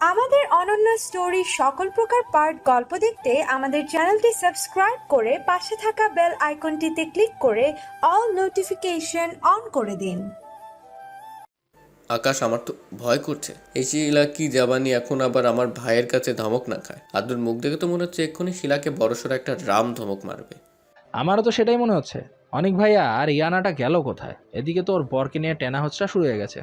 আমাদের অনন্য স্টোরি সকল প্রকার পার্ট গল্প দেখতে আমাদের চ্যানেলটি সাবস্ক্রাইব করে পাশে থাকা বেল আইকনটিতে ক্লিক করে অল নোটিফিকেশন অন করে দিন। আকাশ আমার তো ভয় করছে। এই শিলা কি জাবানি এখন আবার আমার ভাইয়ের কাছে ধমক না খায়? আদ্রর মুখ দেখে তো মনে হচ্ছে এক্ষুনি শিলাকে বড়সড় একটা রাম ধমক মারবে। আমারও তো সেটাই মনে হচ্ছে। অনেক ভাইয়া আর ইয়ানাটা গেল কোথায়? এদিকে তো ওর বরকে নিয়ে টেনা হচ্ছে শুরু হয়ে গেছে।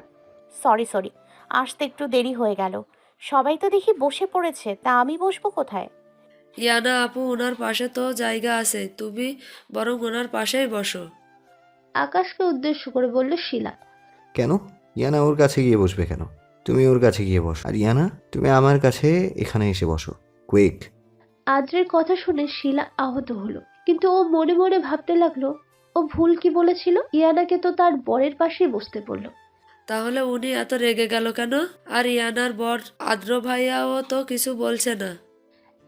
সরি সরি আসতে একটু দেরি হয়ে গেল। সবাই তো দেখি বসে পড়েছে তা আমি বসবো কোথায়? ইয়ানা আপু ওনার পাশে তো জায়গা আছে তুমি বরং ওনার পাশেই বসো। আকাশকে উদ্দেশ্য করে বলল শিলা। কেন? ইয়ানা ওর কাছে গিয়ে বসবে কেন? তুমি ওর কাছে গিয়ে বসো। আর ইয়ানা তুমি আমার কাছে এখানে এসে বসো। কুইক আদ্রের কথা শুনে শিলা আহত হলো কিন্তু ও মনে মনে ভাবতে লাগল ও ভুল কি বলেছিল? ইয়ানাকে তো তার বরের পাশেই বসতে বলল। তাহলে উনি এত রেগে গেল কেন? আর ইয়ানার বর আদ্র ভাইয়াও তো কিছু বলছে না।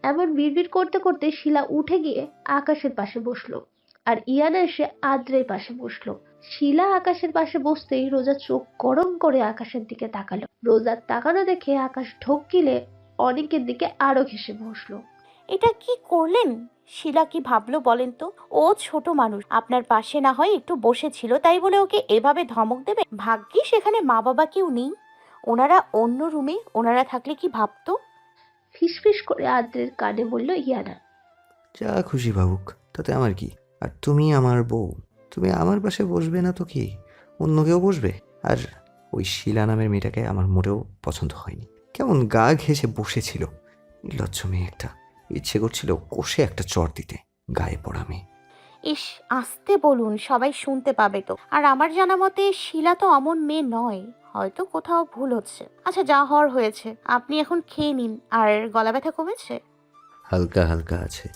এমন বিড়বিড় করতে করতে শিলা উঠে গিয়ে আকাশের পাশে বসল। আর ইয়ানা এসে আদ্রের পাশে বসল। শিলা আকাশের পাশে বসতেই রোজা চোখ গরম করে আকাশের দিকে তাকালো। রোজার তাকানো দেখে আকাশ ঢোক গিলে অনেকের দিকে আরও ঘেসে বসল। এটা কি করলেন? শিলা কি ভাবলো বলেন তো? ও ছোট মানুষ। আপনার পাশে না হয় একটু বসেছিল তাই বলে ওকে এভাবে ধমক দেবে? ভাগ্যি সেখানে মা বাবা কেউ নেই। ওনারা অন্য রুমে ওনারা থাকলে কি ভাবতো? ফিসফিস করে আদ্রের কানে বলল ইয়ানা। যা খুশি ভাবুক তাতে আমার কি? আর তুমি আমার বউ তুমি আমার পাশে বসবে না তো কি? অন্য কেউ বসবে? আর ওই শিলা নামের মেয়েটাকে আমার মোটেও পছন্দ হয়নি। কেমন গা ঘেসে বসেছিল। নির্লজ্জ মেয়ে একটা। ইচ্ছে করছিল কষে একটা চর দিতে গায়ে পড়া মেয়ে। ইস আসতে বলুন সবাই শুনতে পাবে তো। আর আমার জানা মতে শিলা তো অমন মেয়ে নয় হয়তো কোথাও ভুল হচ্ছে। আচ্ছা যা হওয়ার হয়েছে আপনি এখন খেয়ে নিন আর গলা ব্যথা কমেছে? হালকা হালকা আছে।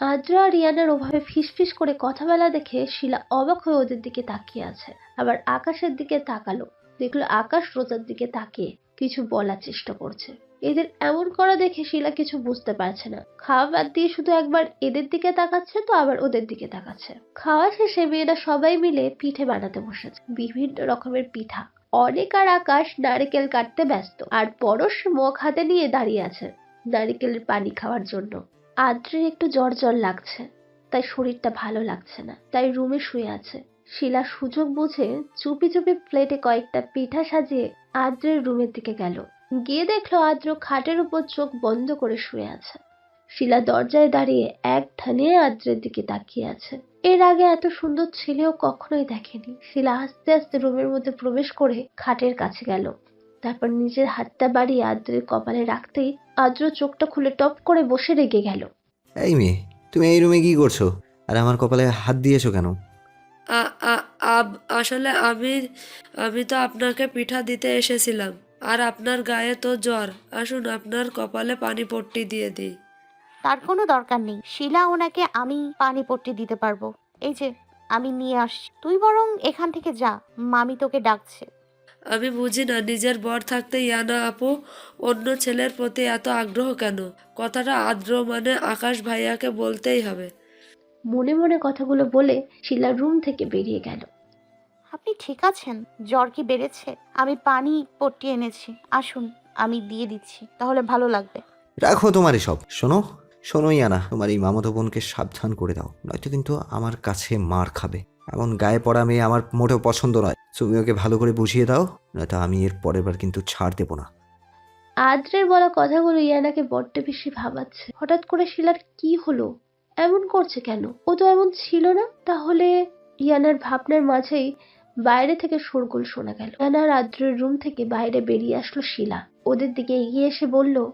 আদ্রা আর ইয়ানার ওভাবে ফিসফিস করে কথা বলা দেখে শিলা অবাক হয়ে ওদের দিকে তাকিয়ে আছে। আবার আকাশের দিকে তাকালো দেখল আকাশ রোজার দিকে তাকিয়ে কিছু বলার চেষ্টা করছে। এদের এমন করা দেখে শিলা কিছু বুঝতে পারছে না। খাওয়া বাদ দিয়ে শুধু একবার এদের দিকে তাকাচ্ছে তো আবার ওদের দিকে তাকাচ্ছে। খাওয়া শেষে মেয়েরা সবাই মিলে পিঠে বানাতে বসেছে। বিভিন্ন রকমের পিঠা। অনেক আর আকাশ নারকেল কাটতে ব্যস্ত। আর পরশ মুখ হাতে নিয়ে দাঁড়িয়ে আছে নারকেলের পানি খাওয়ার জন্য। আদ্রের একটু জ্বর জ্বর লাগছে। তাই শরীরটা ভালো লাগছে না। তাই রুমে শুয়ে আছে। শিলা সুযোগ বুঝে চুপি চুপি প্লেটে কয়েকটা পিঠা সাজিয়ে আদ্রের রুমের দিকে গেল। গিয়ে দেখল আদ্র খাটের উপর চোখ বন্ধ করে শুয়ে আছে। শিলা দরজায় দাঁড়িয়ে এক ধানে আদ্রের দিকে তাকিয়ে আছে। এর আগে এত সুন্দর ছেলেও কখনোই দেখেনি। শিলা আস্তে আস্তে রুমের মধ্যে প্রবেশ করে খাটের কাছে গেল। তারপর নিজের হাতটা বাড়িয়ে আদ্রের কপালে রাখতেই আদ্র চোখটা খুলে টপ করে বসে রেগে গেল। এই মেয়ে তুমি এই রুমে কি করছ? আর আমার কপালে হাত দিয়েছ কেন? আ- আ- আব- আসলে আমি আমি তো আপনাকে পিঠা দিতে এসেছিলাম। আর আপনার গায়ে তো জ্বর। আসুন আপনার কপালে পানি পট্টি দিয়ে দিই। তার কোনো দরকার নেই। শিলা ওনাকে আমি পানি পট্টি দিতে পারব। এই যে আমি নিয়ে আসছি। তুই বরং এখান থেকে যা। মামি তোকে ডাকছে। আমি বুঝি না নিজের বর থাকতে ইয়ানা আপু? অন্য ছেলের প্রতি এত আগ্রহ কেন? কথাটা আদ্র মানে আকাশ ভাইয়াকে বলতেই হবে। মনে মনে কথাগুলো বলে শিলা রুম থেকে বেরিয়ে গেল। আপনি ঠিক আছেন? জ্বর কি বেড়েছে? আমি পানি পট্টি এনেছি। আসুন আমি দিয়ে দিচ্ছি তাহলে ভালো লাগবে। রাখো তোমার সব শোনো শোনো ইয়ানা তোমার এই মামাতো বোনকে সাবধান করে দাও। নয়তো কিন্তু আমার কাছে মার খাবে। এমন গায়ে পড়া মেয়ে আমার মোটেও পছন্দ নয়। তুমি ওকে ভালো করে বুঝিয়ে দাও নয়তো আমি এর পরের বার কিন্তু ছাড় দেবো না। আদ্রের বলা কথাগুলো ইয়ানাকে বড্ড বেশি ভাবাচ্ছে। হঠাৎ করে শিলার কি হলো? এমন করছে কেন? ও তো এমন ছিল না? তাহলে ইয়ানার ভাবনার মাঝেই বাইরে থেকে শোরগোল শোনা গেল। ইয়ানার রাত্রের রুম থেকে বাইরে বেরিয়ে আসলো শিলা। ওদের দিকে এগিয়ে এসে বলল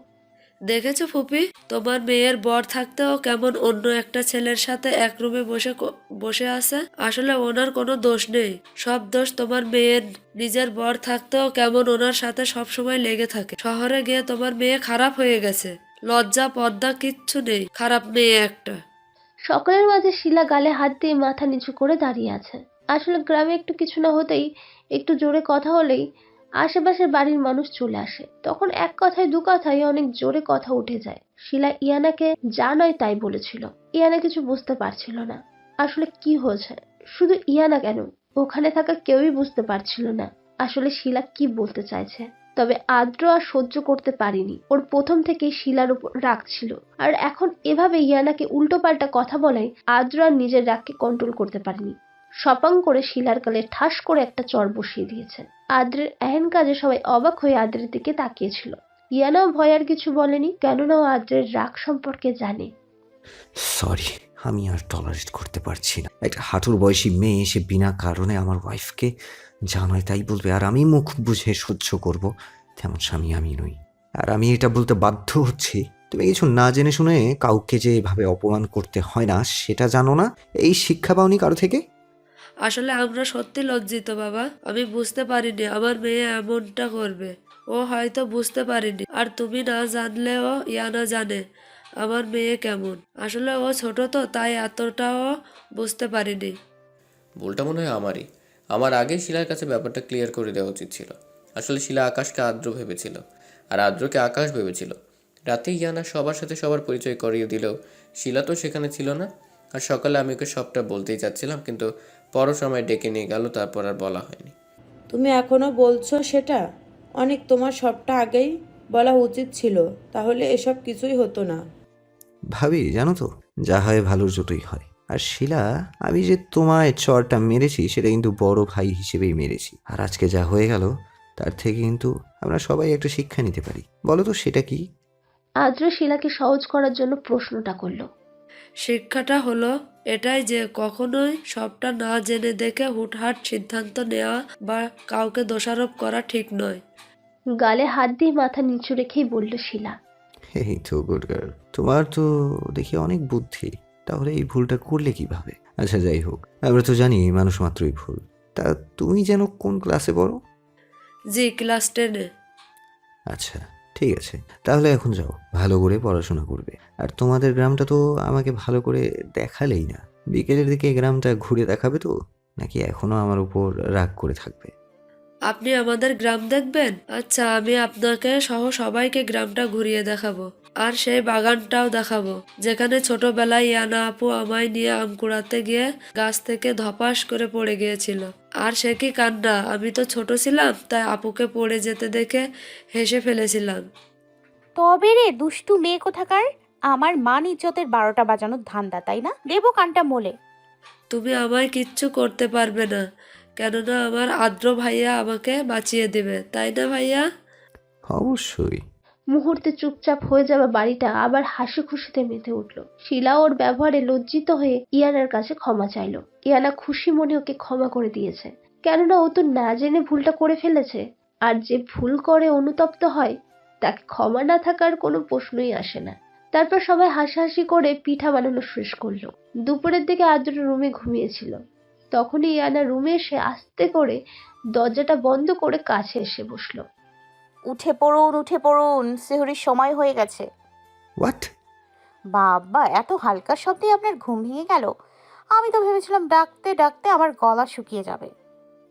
দেখেছ ফুপি? তোমার মেয়ের বর থাকতেও কেমন অন্য একটা ছেলের সাথে এক রুমে বসে ক- বসে আছে? আসলে ওনার কোনো দোষ নেই। সব দোষ তোমার মেয়ের। নিজের বর থাকতেও কেমন ওনার সাথে সব সময় লেগে থাকে। শহরে গিয়ে তোমার মেয়ে খারাপ হয়ে গেছে। লজ্জা পর্দা কিচ্ছু নেই। খারাপ মেয়ে একটা। সকলের মাঝে শিলা গালে হাত দিয়ে মাথা নিচু করে দাঁড়িয়ে আছে। আসলে গ্রামে একটু কিছু না হতেই একটু জোরে কথা হলেই আশেপাশের বাড়ির মানুষ চলে আসে। তখন এক কথায়, দু কথায় অনেক জোরে কথা উঠে যায়। শিলা ইয়ানাকে যা নয় তাই বলেছিল। ইয়ানা কিছু বুঝতে পারছিল না। আসলে কি হয়েছে? শুধু ইয়ানা কেন? ওখানে থাকা কেউই বুঝতে পারছিল না। আসলে শিলা কি বলতে চাইছে? তবে আদ্র আর সহ্য করতে পারিনি। ওর প্রথম থেকেই শিলার উপর রাগ ছিল। আর এখন এভাবে ইয়ানাকে উল্টোপাল্টা কথা বলায় আদ্র আর নিজের রাগকে কন্ট্রোল করতে পারেনি। সপাং করে শিলার গালে ঠাস করে একটা চর বসিয়ে দিয়েছেন। আদ্রের এহেন কাজে সবাই অবাক হয়ে আদ্রের দিকে তাকিয়েছিল। ইয়ানাও ভয় আর কিছু বলেনি, কেননা ও আদ্রের রাগ সম্পর্কে জানে। সরি আমি আর টলারেট করতে পারছি না। একটা হাঁটুর বয়সী মেয়ে এসে বিনা কারণে আমার ওয়াইফকে জানায় তাই বলবে, আর আমি মুখ বুঝে সহ্য করব। তেমন স্বামী আমি নই। আর আমি এটা বলতে বাধ্য হচ্ছি। তুমি কিছু না জেনে শুনে কাউকে যে এভাবে অপমান করতে হয় না, সেটা জানো না? এই শিক্ষা পাওনি কারও থেকে? আসলে আমরা সত্যি লজ্জিত, বাবা। আমি বুঝতে পারিনি, আমার মেয়ে এমনটা করবে। ও হয়তো বুঝতে পারিনি। আর তুমি না জানলেও ইয়ানা জানে আমার মেয়ে কেমন। আসলে ও ছোট তো, তাই এতটাও বুঝতে পারিনি। ভুলটা মনে হয় আমারই। আমার আগেই শিলার কাছে ব্যাপারটা ক্লিয়ার করে দেওয়া উচিত ছিল। আসলে শিলা আকাশকে আদ্র ভেবেছিল, আর আদ্রকে আকাশ ভেবেছিল। রাতে ইয়ানা সবার সাথে সবার পরিচয় করিয়ে দিলেও শিলা তো সেখানে ছিল না। আর সকালে আমি ওকে সবটা বলতেই চাচ্ছিলাম, কিন্তু পর সময় ডেকে নিয়ে গেল তারপর আর বলা হয়নি। তুমি এখনও বলছো সেটা? অনেক তোমার সবটা আগেই বলা উচিত ছিল তাহলে এসব কিছুই হতো না। ভাবি জানো তো যা হয় ভালোর জন্যই হয়। আর শিলা আমি যে তোমায় চরটা মেরেছি সেটা কিন্তু বড় ভাই হিসেবেই মেরেছি। আর আজকে যা হয়ে গেল তার থেকে কিন্তু আমরা সবাই একটা শিক্ষা নিতে পারি। বলো তো সেটা কি? আদ্র শিলাকে সহজ করার জন্য প্রশ্নটা করল। শিক্ষাটা হলো এটাই যে কখনোই সবটা না জেনে দেখে হুটহাট সিদ্ধান্ত নেওয়া বা কাউকে দোষারোপ করা ঠিক নয়। গালে হাত দিয়ে মাথা নিচু রেখেই বলল শিলা। এই তো গুড গার্ল তোমার তো দেখি অনেক বুদ্ধি। তাহলে এই ভুলটা করলে কীভাবে? আচ্ছা যাই হোক। আমরা তো জানি মানুষ মাত্রই ভুল। তা তুমি যেন কোন ক্লাসে পড়ো? জি ক্লাস টেনে আচ্ছা। ঠিক আছে। তাহলে এখন যাও, ভালো করে পড়াশোনা করবে। আর তোমাদের গ্রামটা তো আমাকে ভালো করে দেখালেই না। বিকেলের দিকে গ্রামটা ঘুরে দেখাবে তো? নাকি এখনও আমার উপর রাগ করে থাকবে? আপনি আমাদের গ্রাম দেখবেন? আচ্ছা আমি আপনাকে সহ সবাইকে গ্রামটা ঘুরিয়ে দেখাবো। আর সেই বাগানটাও দেখাবো। যেখানে ছোটবেলায় ইয়ানা আপু আমায় নিয়ে আম কুড়াতে গিয়ে গাছ থেকে ধপাস করে পড়ে গিয়েছিল। আর সে কি কান্না? আমি তো ছোট ছিলাম তাই আপুকে পড়ে যেতে দেখে হেসে ফেলেছিলাম। তবে রে দুষ্টু মেয়ে কোথাকার? আমার মান ইজ্জতের বারোটা বাজানোর ধান্দা তাই না? দেবো কানটা মোলে। তুমি আমায় কিচ্ছু করতে পারবে না কেননা আমার আদ্র ভাইয়া আমাকে বাঁচিয়ে দেবে তাই না ভাইয়া? অবশ্যই। মুহূর্তে চুপচাপ হয়ে যাওয়া বাড়িটা আবার হাসি খুশিতে মেতে উঠল। শিলা ওর ব্যবহারে লজ্জিত হয়ে ইয়ানার কাছে ক্ষমা চাইলো। ইয়ানা খুশি মনে ওকে ক্ষমা করে দিয়েছে। কেননা ও তো না জেনে ভুলটা করে ফেলেছে। আর যে ভুল করে অনুতপ্ত হয়, তাকে ক্ষমা না থাকার কোনো প্রশ্নই আসে না। তারপর সবাই হাসাহাসি করে পিঠা বানানো শেষ করল। দুপুরের দিকে আদ্র রুমে ঘুমিয়েছিল। তখনই ইয়ানা রুমে এসে আস্তে করে দরজাটা বন্ধ করে কাছে এসে বসল। উঠে পড়ুন উঠে পড়ুন সেহরির সময় হয়ে গেছে। হোয়াট বাবা এত হালকা শব্দে আপনার ঘুম ভেঙে গেল। আমি তো ভেবেছিলাম ডাকতে ডাকতে আমার গলা শুকিয়ে যাবে।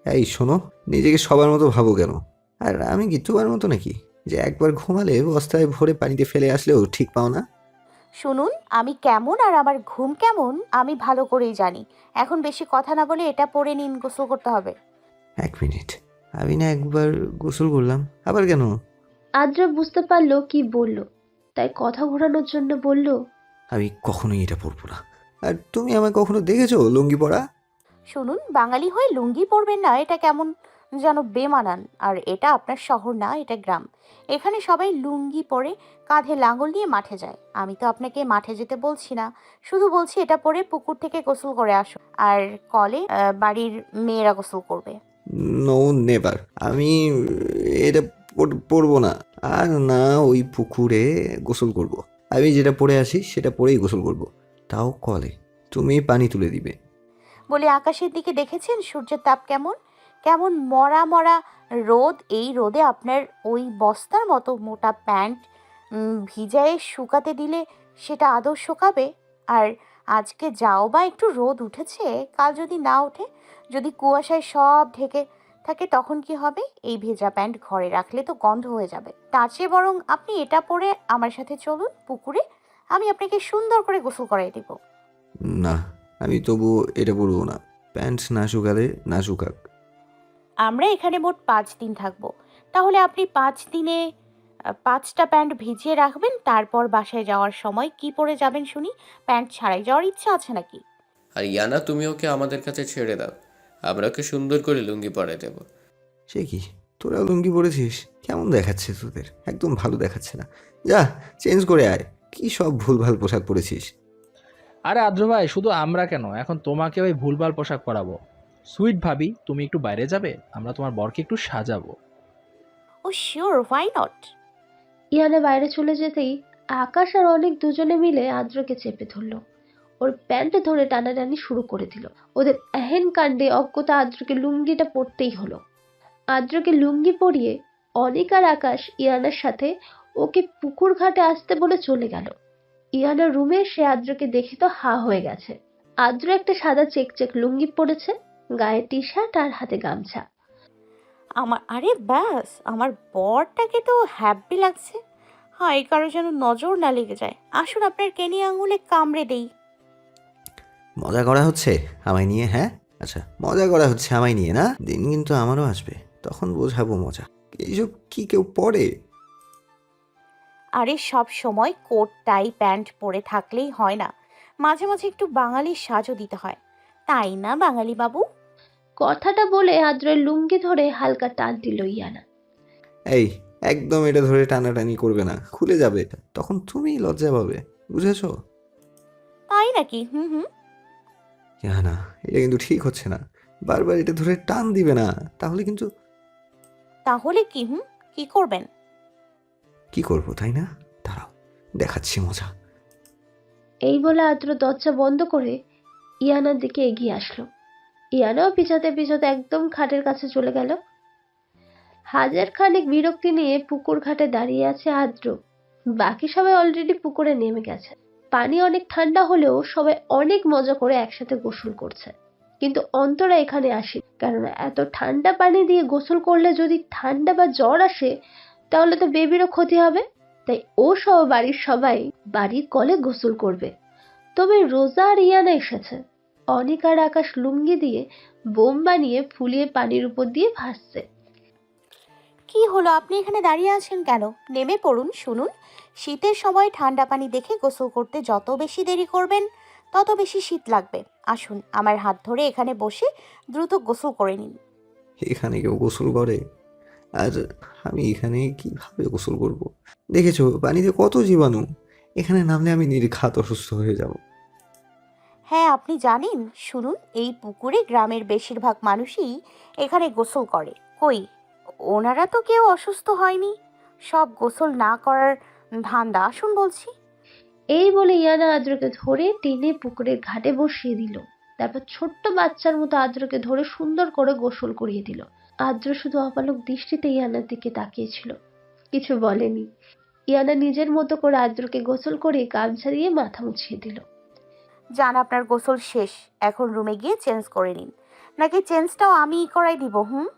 এই শোনো নিজেকে সবার মতো ভাবো কেন? আর আমি কি তোমার মতো নাকি? যে একবার ঘুমালে বস্তায় ভরে পানিতে ফেলে আসলেও ঠিক পাও না? শুনুন আমি কেমন আর আমার ঘুম কেমন আমি ভালো করেই জানি। এখন বেশি কথা না বলে এটা পরে নিন গোসল করতে হবে। এক মিনিট। আমি না একবার গোসল করলাম। আবার কেন? আদ্রা বুঝতে পারল কি বলল। তাই কথা ঘোরানোর জন্য বলল আমি কখনোই এটা পরবো না। আর তুমি আমায় কখনো দেখেছ লুঙ্গি পরা? শুনুন বাঙালি হয়ে লুঙ্গি পরবেন না এটা কেমন যেন বেমানান। আর এটা আপনার শহর না এটা গ্রাম। এখানে সবাই লুঙ্গি পরে কাঁধে লাঙল নিয়ে মাঠে যায়। আমি তো আপনাকে মাঠে যেতে বলছি না শুধু বলছি এটা পরে পুকুর থেকে গোসল করে আসো। আর কলে আহ, বাড়ির মেয়েরা গোসল করবে। নো নেভার আমি এটা পর- পরবো না। আর না, ওই পুকুরে গোসল করব। আমি যেটা পরে আসি, সেটা পরেই গোসল করব। তাও কলে। তুমি পানি তুলে দিবে। বলে, আকাশের দিকে দেখেছেন? সূর্যের তাপ কেমন? কেমন মরা মরা রোদ। এই রোদে আপনার ওই বস্তার মতো মোটা প্যান্ট ভিজায়ে শুকাতে দিলে সেটা আদৌ শুকাবে? আর আজকে যাও বা একটু রোদ উঠেছে, কাল যদি না ওঠে যদি কুয়াশায় সব ঢেকে থাকে তখন কি হবে? এই ভেজা প্যান্ট ঘরে রাখলে তো গন্ধ হয়ে যাবে। তার চেয়ে বরং আপনি এটা পরে আমার সাথে চলুন পুকুরে। আমি আপনাকে সুন্দর করে গোসল করাই দিব। না আমি তবু এটা পরবো না। প্যান্ট না শুকালে না শুকাক। আমরা এখানে মোট পাঁচ দিন থাকব। তাহলে আপনি পাঁচ দিনে পাঁচটা প্যান্ট ভিজিয়ে রাখবেন তারপর বাসায় যাওয়ার সময় কি পরে যাবেন শুনি? প্যান্ট ছাড়াই যাওয়ার ইচ্ছা আছে নাকি? আর ইয়ানা তুমি ওকে আমাদের কাছে ছেড়ে দাও। আমরা ওকে সুন্দর করে লুঙ্গি পরাই দেবো। সে কি? তোরা লুঙ্গি পরেছিস? কেমন দেখাচ্ছে তোদের? একদম ভালো দেখাচ্ছে না। যা চেঞ্জ করে আয়। কি সব ভুলভাল পোশাক পরেছিস? আরে আদ্র ভাই শুধু আমরা কেন? এখন তোমাকে ওই ভুলভাল পোশাক পরাবো। সুইট ভাবি তুমি একটু বাইরে যাবে? আমরা তোমার বরকে একটু সাজাবো। ও শিওর হোয়াই নট ইয়ানা বাইরে চলে যেতেই আকাশ আর অনেক দুজনে মিলে আদ্রকে চেপে ধরলো। ওর প্যান্ট ধরে টানাটানি শুরু করে দিল। ওদের এহেন কাণ্ডে অজ্ঞতা আদ্রকে লুঙ্গিটা পরতেই হলো। আদ্রকে লুঙ্গি পরিয়ে অনেক আর আকাশ ইয়ানার সাথে ওকে পুকুর ঘাটে আসতে বলে চলে গেল। ইয়ানার রুমে সে আদ্রকে দেখে তো হা হয়ে গেছে। আদ্র একটা সাদা চেক চেক লুঙ্গি পরেছে, গায়ে টি শার্ট আর হাতে গামছা। আমার, আরে ব্যাস, আমার বরটাকে তো হ্যাপি লাগছে। হ্যাঁ এই কারও যেন নজর না লেগে যায়। আসুন আপনার কেনি আঙুলে কামড়ে দেই। মজা করা হচ্ছে আমায় নিয়ে হ্যাঁ? আচ্ছা মজা করা হচ্ছে আমায় নিয়ে না? দিন কিন্তু আমারও আসবে তখন বোঝাবো মজা। এইসব কি কেউ পড়ে আরে সব সময় কোট টাই প্যান্ট পরে থাকলেই হয় না। মাঝে মাঝে একটু বাঙালির সাজও দিতে হয়। তাই না বাঙালি বাবু? কথাটা বলে আদ্রের লুঙ্গি ধরে হালকা টান দিল ইয়ানা। এই একদম এটা ধরে টানাটানি করবে না খুলে যাবে। তখন তুমি লজ্জা পাবে বুঝেছ? তাই নাকি? হুম হুম। হ্যাঁ না এটা কিন্তু ঠিক হচ্ছে না। বারবার এটা ধরে টান দিবে না তাহলে কিন্তু তাহলে কি হুম? কি করবেন? কি করব তাই না? দাঁড়াও দেখাচ্ছি মজা। এই বলে আদ্র দরজা বন্ধ করে ইয়ানার দিকে এগিয়ে আসলো। ইয়ানাও পিছাতে পিছাতে একদম খাটের কাছে চলে গেল। হাজার খানেক বিরক্তি নিয়ে পুকুর ঘাটে দাঁড়িয়ে আছে আদ্র। বাকি সবাই অলরেডি পুকুরে নেমে গেছে। পানি অনেক ঠান্ডা হলেও সবাই অনেক মজা করে একসাথে গোসল করছে। কিন্তু অন্তরা এখানে আসে, কেননা এত ঠান্ডা পানি দিয়ে গোসল করলে যদি ঠান্ডা বা জ্বর আসে, তাহলে তো বেবিরও ক্ষতি হবে। তাই ও সহ বাড়ির সবাই বাড়ির কলে গোসল করবে। তবে রোজা আর ইয়ানা এসেছে। অনেক আর আকাশ লুঙ্গি দিয়ে বোম বানিয়ে ফুলিয়ে পানির উপর দিয়ে ভাসছে। কি হলো? আপনি এখানে দাঁড়িয়ে আছেন কেন? নেমে পড়ুন শুনুন। শীতের সময় ঠান্ডা পানি দেখে গোসল করতে যত বেশি দেরি করবেন তত বেশি শীত লাগবে। আসুন আমার হাত ধরে এখানে বসে দ্রুত গোসল করে নিন। এখানে কেউ গোসল করে? আর আমি এখানে কীভাবে গোসল করব। দেখেছ পানিতে কত জীবাণু। এখানে নামলে আমি নির্ঘাত অসুস্থ হয়ে যাব। হ্যাঁ আপনি জানেন শুনুন এই পুকুরে গ্রামের বেশিরভাগ মানুষই এখানে গোসল করে। কই? ওনারা তো কেউ অসুস্থ হয়নি। সব গোসল না করার ধান্দা আসুন বলছি। এই বলে ইয়ানা আদ্রকে ধরে টেনে পুকুরের ঘাটে বসিয়ে দিল। তারপর ছোট্ট বাচ্চার মতো আদ্রকে ধরে সুন্দর করে গোসল করিয়ে দিল। আদ্র শুধু অপালক দৃষ্টিতে ইয়ানার দিকে তাকিয়েছিল কিছু বলেনি। ইয়ানা নিজের মতো করে আদ্রকে গোসল করে গামছা দিয়ে মাথা মুছিয়ে দিল। যান আপনার গোসল শেষ। এখন রুমে গিয়ে চেঞ্জ করে নিন। নাকি চেঞ্জটাও আমিই করাই দিব হুম?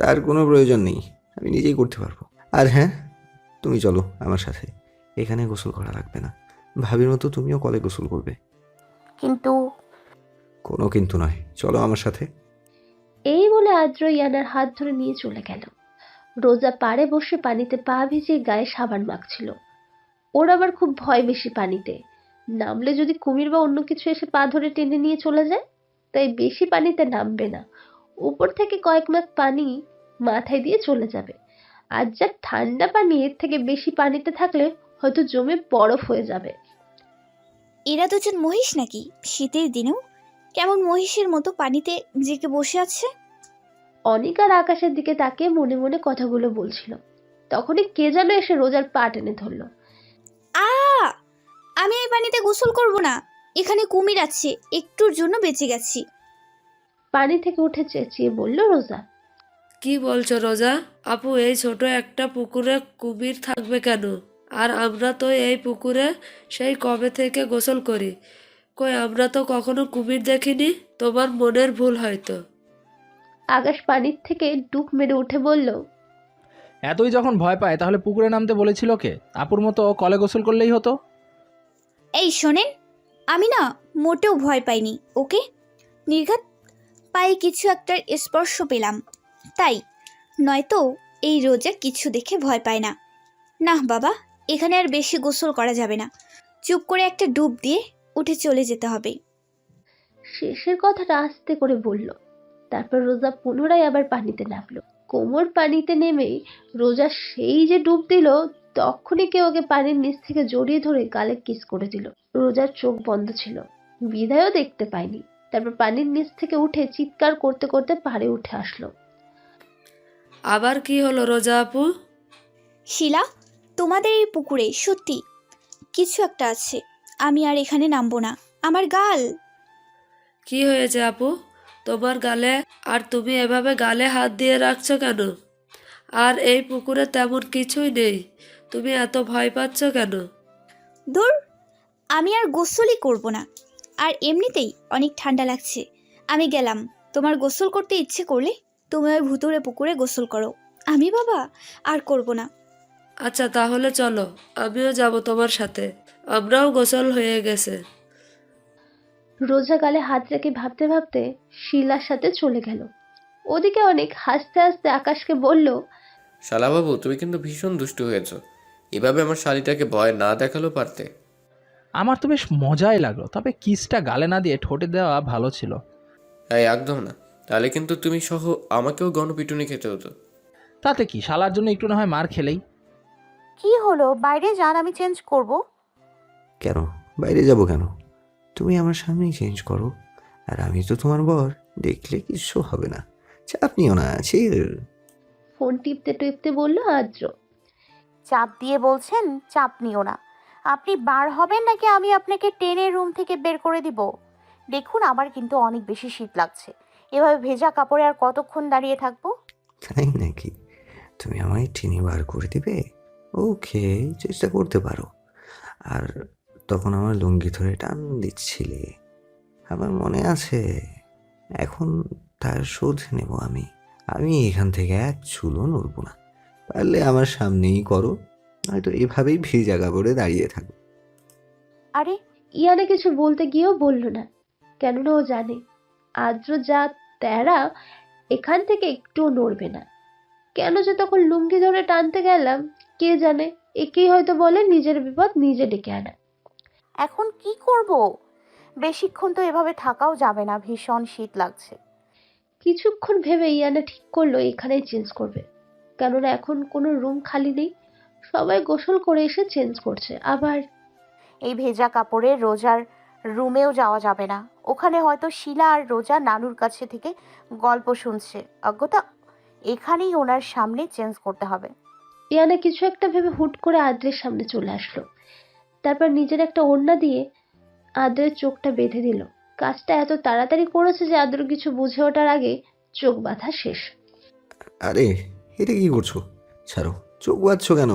তার কোনো প্রয়োজন নেই। আমি নিজেই করতে পারব। আর হ্যাঁ তুমি চলো আমার সাথে। এখানে গোসল করা লাগবে না। ভাবির মতো তুমিও কলে গোসল করবে। কিন্তু কোনো কিন্তু নয়। চলো আমার সাথে। এই বলে আদ্র ইয়ানার হাত ধরে নিয়ে চলে গেল। রোজা পাড়ে বসে পানিতে পা ভিজিয়ে গায়ে সাবান মাখছিল। ওর আবার খুব ভয় বেশি পানিতে। নামলে যদি কুমির বা অন্য কিছু এসে পা ধরে টেনে নিয়ে চলে যায় তাই বেশি পানিতে নামবে না। উপর থেকে কয়েক মাস পানি মাথায় দিয়ে চলে যাবে। আর যা ঠান্ডা পানি এর থেকে বেশি পানিতে থাকলে হয়তো জমে বরফ হয়ে যাবে। এরা দুজন মহিষ নাকি? শীতের দিনেও? কেমন মহিষের মতো পানিতে জেকে বসে আছে? অনিক আর আকাশের দিকে তাকিয়ে মনে মনে কথাগুলো বলছিল। তখনই কে যেন এসে রোজার পা টেনে ধরলো। আ! আমি এই পানিতে গোসল করব না। এখানে কুমির আছে একটুর জন্য বেঁচে গেছি। পানি থেকে উঠে চেঁচিয়ে বলল রোজা। কি বলছো রোজা? আপু এই ছোট একটা পুকুরে কুমির থাকবে কেন? আর আমরা তো এই পুকুরে সেই কবে থেকে গোসল করি। কই আমরা তো কখনো কুমির দেখিনি? তোমার মনের ভুল হয়তো। আকাশ পানির থেকে ডুব মেরে উঠে বলল এতই যখন ভয় পায় তাহলে পুকুরে নামতে বলেছিল কে? আপুর মতো কলে গোসল করলেই হতো। এই শোনেন আমি না মোটেও ভয় পাইনি ওকে? নির্ঘাত পায়ে কিছু একটা স্পর্শ পেলাম। তাই নয়তো এই রোজা কিছু দেখে ভয় পায় না। না বাবা, এখানে আর বেশি গোসল করা যাবে না। চুপ করে একটা ডুব দিয়ে উঠে চলে যেতে হবে। শেষের কথাটা আস্তে করে বলল। তারপর রোজা পুনরায় আবার পানিতে নামলো। কোমর পানিতে নেমেই রোজা সেই যে ডুব দিল, তখনই কেউ ওকে পানির নিচ থেকে জড়িয়ে ধরে গালে কিস করে দিল। রোজার চোখ বন্ধ ছিল। বিদায়ও দেখতে পায়নি তারপর পানির নিচ থেকে উঠে চিৎকার করতে করতে পাড়ে উঠে আসলো। আবার কি হলো রোজা আপু? শিলা তোমাদের এই পুকুরে সত্যি কিছু একটা আছে। আমি আর এখানে নামবো না। আমার গাল। কি হয়েছে আপু? তোমার গালে আর তুমি এভাবে গালে হাত দিয়ে রাখছো কেন? আর এই পুকুরে তেমন কিছুই নেই। তুমি এত ভয় পাচ্ছ কেন? দূর আমি আর গোসলই করব না। আর এমনিতেই অনেক ঠান্ডা লাগছে। আমি গেলাম। তোমার গোসল করতে ইচ্ছে করলে তুমি ওই ভুতুরে পুকুরে গোসল করো। আমি বাবা আর করব না। আচ্ছা তাহলে চলো। আমিও যাব তোমার সাথে। আমরাও গোসল হয়ে গেছে। রোজা গালে হাত রেখে ভাবতে ভাবতে শিলার সাথে চলে গেল। ওদিকে অনেক হাসতে হাসতে আকাশকে বলল শালাবাবু তুমি কিন্তু ভীষণ দুষ্টু হয়েছো। এভাবে আমার শালিটাকে ভয় না দেখাল পারতে। আমার তো বেশ মজাই লাগল তবে কিসটা গালে না দিয়ে ঠোঁটে দেওয়া ভালো ছিল? এই একদম না। তাহলে কিন্তু তুমি সহ আমাকেও গণপিটুনি খেতে হতো। তাতে কি শালার জন্য একটু না হয় মার খেলেই? কি হলো? বাইরে যান আমি চেঞ্জ করব। কেন? বাইরে যাব কেন? তুমি আমার সামনেই চেঞ্জ করো। আর আমি তো তোমার বর দেখলে কিছু হবে না। চাপ নিও না ছিল ফোন টিপতে টিপতে বলল আদ্র। চাপ দিয়ে বলছেন চাপ নিও না। আপনি বার হবেন নাকি আমি আপনাকে টেনে রুম থেকে বের করে দিব? দেখুন, আমার কিন্তু অনেক বেশি শীত লাগছে। এভাবে ভেজা কাপড়ে আর কতক্ষণ দাঁড়িয়ে থাকব? তাই নাকি? তুমি আমায় টেনে বার করে দিবে? ওকে, চেষ্টা করতে পারো। আর তখন আমার লুঙ্গি ধরে টান দিচ্ছিলে। আমার মনে আছে, এখন তার শোধ নেব আমি। আমি এখান থেকে এক চুলো নড়ব না। পারলে আমার সামনেই করো। হয়তো এভাবেই ভিজা কাপড়ে দাঁড়িয়ে থাকো আরে ইয়ানা কিছু বলতে গিয়েও বলল না। কেননা ও জানে আদ্র যা তেরা এখান থেকে একটুও নড়বে না। কেন যে তখন লুঙ্গি ধরে টানতে গেলাম কে জানে? একেই হয়তো বলে নিজের বিপদ নিজে ডেকে আনা। এখন কি করব? বেশিক্ষণ তো এভাবে থাকাও যাবে না ভীষণ শীত লাগছে। কিছুক্ষণ ভেবে ইয়ানা ঠিক করল এখানেই চেঞ্জ করবে। কেননা এখন কোনো রুম খালি নেই। সবাই গোসল করে এসে চেঞ্জ করছে আবার এই ভেজা কাপড়ে রোজার রুমেও যাওয়া যাবে না। ওখানে হয়তো শিলা আর রোজা নানুর কাছে থেকে গল্প শুনছে। অজ্ঞতা এখানেই ওনার সামনে চেঞ্জ করতে হবে। ইয়ানা কিছু একটা ভেবে হুট করে আদ্রের সামনে চলে আসলো। তারপর নিজের একটা ওড়না দিয়ে আদ্রের চোখটা বেঁধে দিল। কাজটা এত তাড়াতাড়ি করেছে যে আদ্র কিছু বুঝে ওঠার আগে চোখ বাঁধা শেষ। আরে এটা কি করছ? ছাড়ো। চোখ বাঁধছো কেন?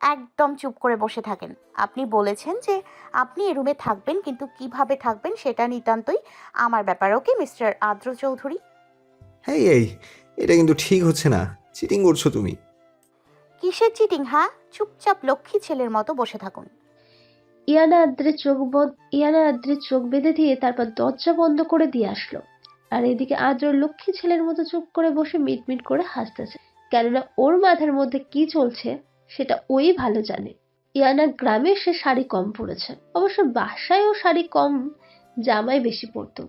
একদম চুপ করে বসে থাকেন। আপনি বলেছেন যে আপনি এ রুমে থাকবেন কিন্তু কীভাবে থাকবেন সেটা নিতান্তই আমার ব্যাপার। ওকে মিস্টার আদ্র চৌধুরী? এই এই এটা কিন্তু ঠিক হচ্ছে না। চিটিং করছ তুমি। কিসের চিটিং হ্যাঁ? চুপচাপ লক্ষ্মী ছেলের মতো বসে থাকুন। ইয়ানা আদ্রের চোখ বন্ধ ইয়ানা আদ্রের চোখ বেঁধে দিয়ে তারপর দরজা বন্ধ করে দিয়ে আসলো। আর এদিকে আদ্র লক্ষ্মী ছেলের মতো চুপ করে বসে মিটমিট করে হাসতেছে। কেননা ওর মাথার মধ্যে কি চলছে সেটা ওই ভালো জানে। ইয়ানা গ্রামে সে শাড়ি কম পরেছে। অবশ্য বাসায়ও শাড়ি কম, জামাই বেশি পরতো।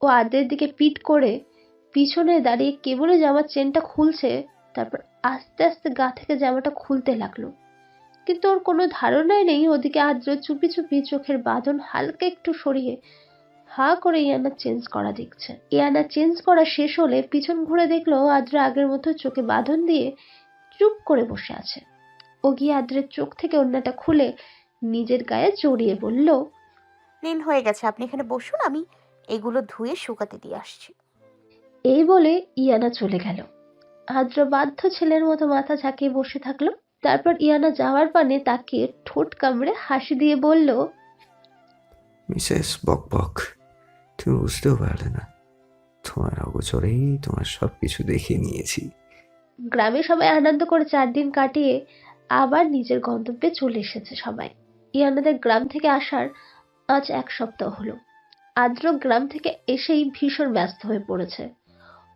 ও আদ্রের দিকে পিট করে পিছনে দাঁড়িয়ে কেবলই জামার চেনটা খুলছে, তারপর আস্তে আস্তে গা থেকে জামাটা খুলতে লাগল। কিন্তু ওর কোনো ধারণাই নেই, ওদিকে আদ্র চুপি চুপি চোখের বাঁধন হালকা একটু সরিয়ে হা করে ইয়ানা চেঞ্জ করা দেখছে। ইয়ানা চেঞ্জ করা শেষ হলে পিছন ঘুরে দেখল আদ্রা আগের মতো চোখে বাঁধন দিয়ে চুপ করে বসে আছে। ও গিয়ে আদ্রের চোখ থেকে অন্যটা খুলে নিজের গায়ে জড়িয়ে বলল নিন হয়ে গেছে আপনি এখানে বসুন আমি এগুলো ধুয়ে শুকাতে দিয়ে আসছি। এই বলে ইয়ানা চলে গেল। আদ্র বাধ্য ছেলের মতো মাথা ঝাঁকিয়ে বসে থাকল। তারপর ইয়ানা যাওয়ার পানে তাকে ঠোঁট কামড়ে হাসি দিয়ে বলল মিসেস বক বক তুমি বুঝতেও পারলে না। তোমার অগোচরেই তোমার সব কিছু দেখে নিয়েছি। গ্রামে সবাই আনন্দ করে চার দিন কাটিয়ে আবার নিজের গন্তব্যে চলে এসেছে সবাই। ইয়ানাদের গ্রাম থেকে আসার আজ এক সপ্তাহ হলো। আদ্র গ্রাম থেকে এসেই ভীষণ ব্যস্ত হয়ে পড়েছে।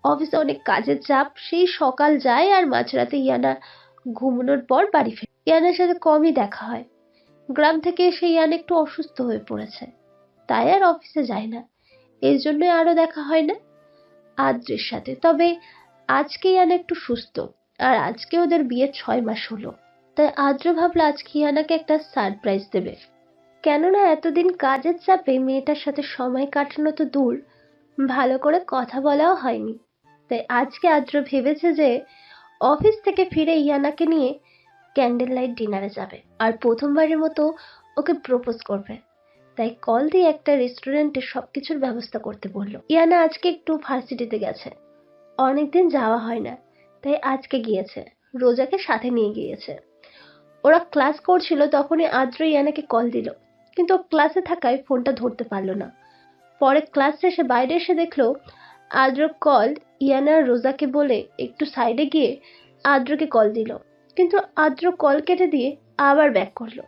অফিসে অনেক কাজের চাপ, সেই সকাল যায় আর মাঝরাতে ইয়ানা ঘুমানোর পর বাড়ি ফেরে। ইয়ানার সাথে কমই দেখা হয়। গ্রাম থেকে এসে ইয়ান একটু অসুস্থ হয়ে পড়েছে। তাই আর অফিসে যায় না। এই জন্যই আরও দেখা হয় না আদ্রের সাথে। তবে আজকে ইয়ানা একটু সুস্থ, আর আজকে ওদের বিয়ে ছয় মাস হলো। তাই আদ্র ভাবলো আজকে ইয়ানাকে একটা সারপ্রাইজ দেবে। কেননা এতদিন কাজের চাপে মেয়েটার সাথে সময় কাটানো তো দূর, ভালো করে কথা বলাও হয়নি। তাই আজকে আদ্র ভেবেছে যে অফিস থেকে ফিরে ইয়ানাকে নিয়ে ক্যান্ডেল লাইট ডিনারে যাবে, আর প্রথমবারের মতো ওকে প্রপোজ করবে। তাই কল দিয়ে একটা রেস্টুরেন্টে সব কিছুর ব্যবস্থা করতে বলল। ইয়ানা আজকে একটু ভার্সিটিতে গেছে। অনেকদিন যাওয়া হয় না, তাই আজকে গিয়েছে। রোজাকে সাথে নিয়ে গিয়েছে। ওরা ক্লাস করছিল তখনই আদ্র ইয়ানাকে কল দিল, কিন্তু ক্লাসে থাকায় ফোনটা ধরতে পারল না। পরে ক্লাস শেষে বাইরে এসে দেখল, আদ্র কল ইয়ানা রোজাকে বলে একটু সাইডে গিয়ে আদ্রকে কল দিল। কিন্তু আদ্র কল কেটে দিয়ে আবার ব্যাক করল।